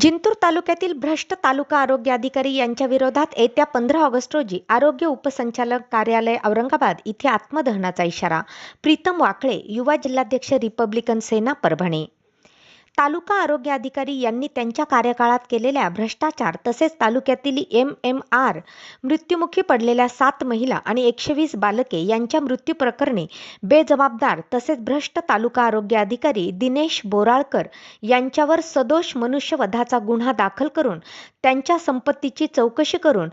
जिंतूर तालुक्यातील भ्रष्ट तालुका आरोग्य अधिकारी यांच्या विरोधात येत्या पंधरा ऑगस्ट रोजी आरोग्य उपसंचालक कार्यालय औरंगाबाद इथे आत्मदहनाचा इशारा. प्रीतम वाकळे युवा जिल्हाध्यक्ष रिपब्लिकन सेना परभणी. तालुका आरोग्य अधिकारी यांनी त्यांच्या कार्यकाळात केलेल्या भ्रष्टाचार तसेच तालुक्यातील एम एम आर मृत्युमुखी पडलेल्या सात महिला आणि एकशे वीस बालके यांच्या मृत्यू प्रकरणी बेजबाबदार तसेच भ्रष्ट तालुका आरोग्य अधिकारी दिनेश बोराळकर यांच्यावर सदोष मनुष्यवधाचा गुन्हा दाखल करून त्यांच्या संपत्तीची चौकशी करून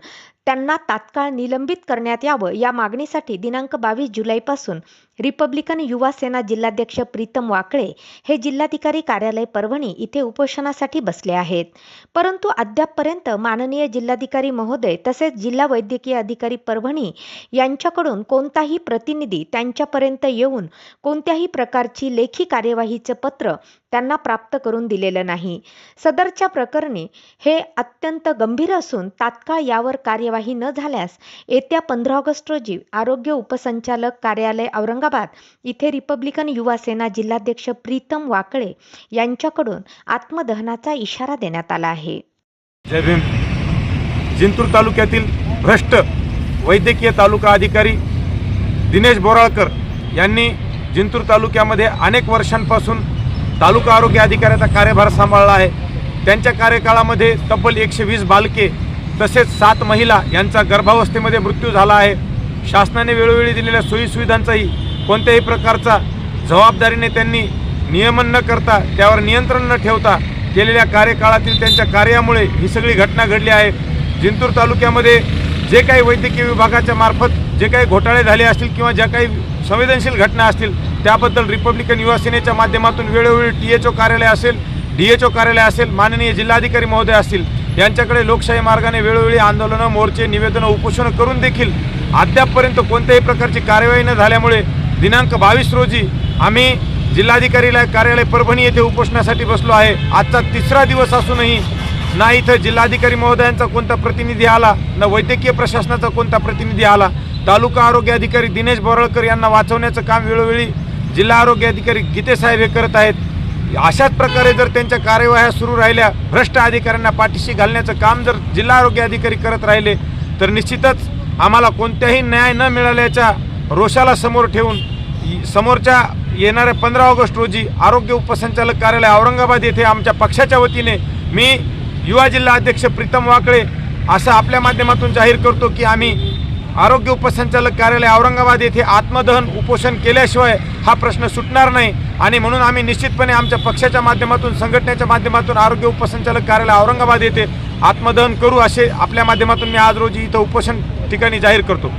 त्यांना तात्काळ निलंबित करण्यात यावं या मागणीसाठी दिनांक बावीस जुलैपासून रिपब्लिकन युवा सेना जिल्हाध्यक्ष प्रीतम वाकळे हे जिल्हाधिकारी कार्यालय परभणी इथे उपोषणासाठी बसले आहेत. परंतु अद्यापपर्यंत माननीय जिल्हाधिकारी महोदय तसेच जिल्हा वैद्यकीय अधिकारी परभणी यांच्याकडून कोणताही प्रतिनिधी त्यांच्यापर्यंत येऊन कोणत्याही प्रकारची लेखी कार्यवाहीचं पत्र त्यांना प्राप्त करून दिलेलं नाही. सदरच्या प्रकरणी हे अत्यंत गंभीर असून तात्काळ यावर कार्यवाही न झाल्यास येत्या पंधरा ऑगस्ट रोजी आरोग्य उपसंचालक कार्यालय औरंगाबाद इथे रिपब्लिकन युवा सेना जिल्हाध्यक्ष प्रीतम वाकळे यांच्याकडून आत्मदहनाचा इशारा देण्यात आला आहे. जय भीम. जिंतूर तालुक्यातील भ्रष्ट वैद्यकीय तालुका अधिकारी दिनेश बोराळकर यांनी जिंतूर तालुक्यामध्ये अनेक वर्षांपासून तालुका आरोग्य अधिकाऱ्याचा कार्यभार सांभाळला आहे. त्यांच्या कार्यकाळामध्ये तब्बल एकशे वीस बालके तसेच सात महिला यांचा गर्भावस्थेमध्ये मृत्यू झाला आहे. शासनाने वेळोवेळी दिलेल्या सोयीसुविधांचाही कोणत्याही प्रकारचा जबाबदारीने त्यांनी नियमन न करता त्यावर नियंत्रण न ठेवता केलेल्या कार्यकाळातील त्यांच्या कार्यामुळे ही सगळी घटना घडली आहे. जिंतूर तालुक्यामध्ये जे काही वैद्यकीय विभागाच्या मार्फत जे काही घोटाळे झाले असतील किंवा ज्या काही संवेदनशील घटना असतील त्याबद्दल रिपब्लिकन युवासेनेच्या माध्यमातून वेळोवेळी टी एच ओ कार्यालय असेल डी एच ओ कार्यालय असेल माननीय जिल्हाधिकारी महोदय असतील यांच्याकडे लोकशाही मार्गाने वेळोवेळी आंदोलनं मोर्चे निवेदनं उपोषणं करून देखील अद्यापपर्यंत कोणत्याही प्रकारची कार्यवाही न झाल्यामुळे दिनांक बावीस रोजी आम्ही जिल्हाधिकारीला कार्यालय परभणी येथे उपोषणासाठी बसलो आहे. आजचा तिसरा दिवस असूनही ना इथं जिल्हाधिकारी महोदयांचा कोणता प्रतिनिधी आला ना वैद्यकीय प्रशासनाचा कोणता प्रतिनिधी आला तालुका आरोग्य अधिकारी दिनेश बोरळकर यांना वाचवण्याचं काम वेळोवेळी जिल्हा आरोग्य अधिकारी गीतेसाहेब हे करत आहेत. अशाच प्रकारे जर त्यांच्या कार्यवाह्या सुरू राहिल्या भ्रष्ट अधिकाऱ्यांना पाठीशी घालण्याचं काम जर जिल्हा आरोग्य अधिकारी करत राहिले तर निश्चितच आम्हाला कोणत्याही न्याय न मिळाल्याच्या रोषाला समोर ठेवून समोरच्या येणाऱ्या पंधरा ऑगस्ट रोजी आरोग्य उपसंचालक कार्यालय औरंगाबाद येथे आमच्या पक्षाच्या वतीने मी युवा जिल्हा अध्यक्ष प्रीतम वाकळे असं आपल्या माध्यमातून जाहीर करतो की आम्ही आरोग्य उपसंचालक कार्यालय औरंगाबाद येथे आत्मदहन उपोषण केल्याशिवाय हा प्रश्न सुटणार नाही. आणि म्हणून आम्ही निश्चितपणे आमच्या पक्षाच्या माध्यमातून संघटनेच्या माध्यमातून आरोग्य उपसंचालक कार्यालय औरंगाबाद येथे आत्मदहन करू असे आपल्या माध्यमातून मी आज रोजी इथं उपोषण ठिकाणी जाहीर करतो.